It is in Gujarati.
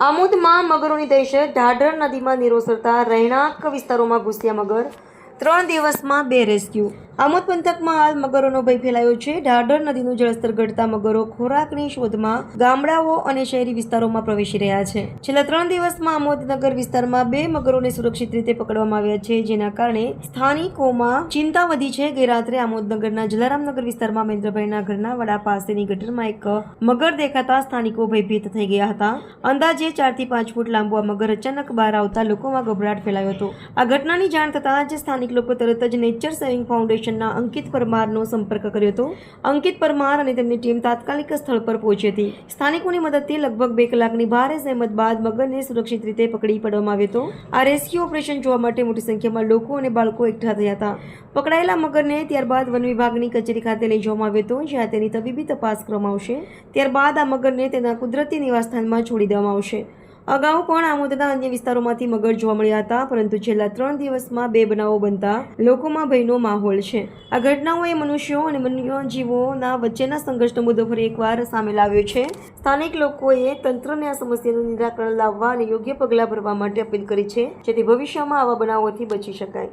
આમોદમાં મગરોની દહેશત ઢાઢર નદીમાં નીરો રહેણાંક વિસ્તારોમાં ઘૂસ્યા મગર. ત્રણ દિવસમાં બે રેસ્ક્યુ. આમોદ પંથકમાં હાલ મગરોનો ભય ફેલાયો છે. ઢાઢર નદીનું જળસ્તર ઘટતા મગરો ખોરાકની શોધમાં ગામડાઓ અને શહેરી વિસ્તારોમાં પ્રવેશી રહ્યા છે. છેલ્લા ત્રણ દિવસમાં આમોદનગર વિસ્તારમાં બે મગરોને સુરક્ષિત રીતે પકડવામાં આવ્યા છે, જેના કારણે સ્થાનિકોમાં ચિંતા વધી છે. ગઈ રાત્રે આમોદનગરના જલારામનગર વિસ્તારમાં મહેન્દ્રભાઈના ઘરના વડા પાસેની ગટરમાં એક મગર દેખાતા સ્થાનિકો ભયભીત થઈ ગયા હતા. અંદાજે ચારથી પાંચ ફૂટ લાંબો આ મગર અચાનક બહાર આવતા લોકોમાં ગભરાટ ફેલાયો હતો. આ ઘટનાની જાણ થતાં જ સ્થાનિક લોકો તરત જ નેચર સેવિંગ ફાઉન્ડેશનના અંકિત પરમારનો સંપર્ક કર્યો હતો. અંકિત પરમાર અને તેમની ટીમ તાત્કાલિક સ્થળ પર પહોંચી હતી. સ્થાનિકોની મદદથી લગભગ બે કલાકની ભારે સહેમત બાદ મગરને સુરક્ષિત રીતે પકડી પાડવામાં આવ્યો હતો. આ રેસ્ક્યુ ઓપરેશન જોવા માટે મોટી સંખ્યામાં લોકો અને બાળકો એકઠા થયા હતા. પકડાયેલા મગરને ત્યારબાદ વન વિભાગની કચેરી ખાતે લઈ જવામાં આવ્યો હતો, જ્યાં તેની તબીબી તપાસ કરવામાં આવશે. ત્યારબાદ આ મગરને તેના કુદરતી નિવાસસ્થાનમાં છોડી દેવામાં આવશે. અગાઉ પણ આમોદના અન્ય વિસ્તારોમાંથી મગર જોવા મળ્યા હતા, પરંતુ છેલ્લા ત્રણ દિવસમાં બે બનાવો બનતા લોકોમાં ભયનો માહોલ છે. આ ઘટનાઓએ મનુષ્યો અને વન્યજીવોના વચ્ચેના સંઘર્ષનો મુદ્દો ફરી એકવાર સામે લાવ્યો છે. સ્થાનિક લોકોએ તંત્રને આ સમસ્યાનું નિરાકરણ લાવવા અને યોગ્ય પગલાં ભરવા માટે અપીલ કરી છે, જેથી ભવિષ્યમાં આવા બનાવોથી બચી શકાય.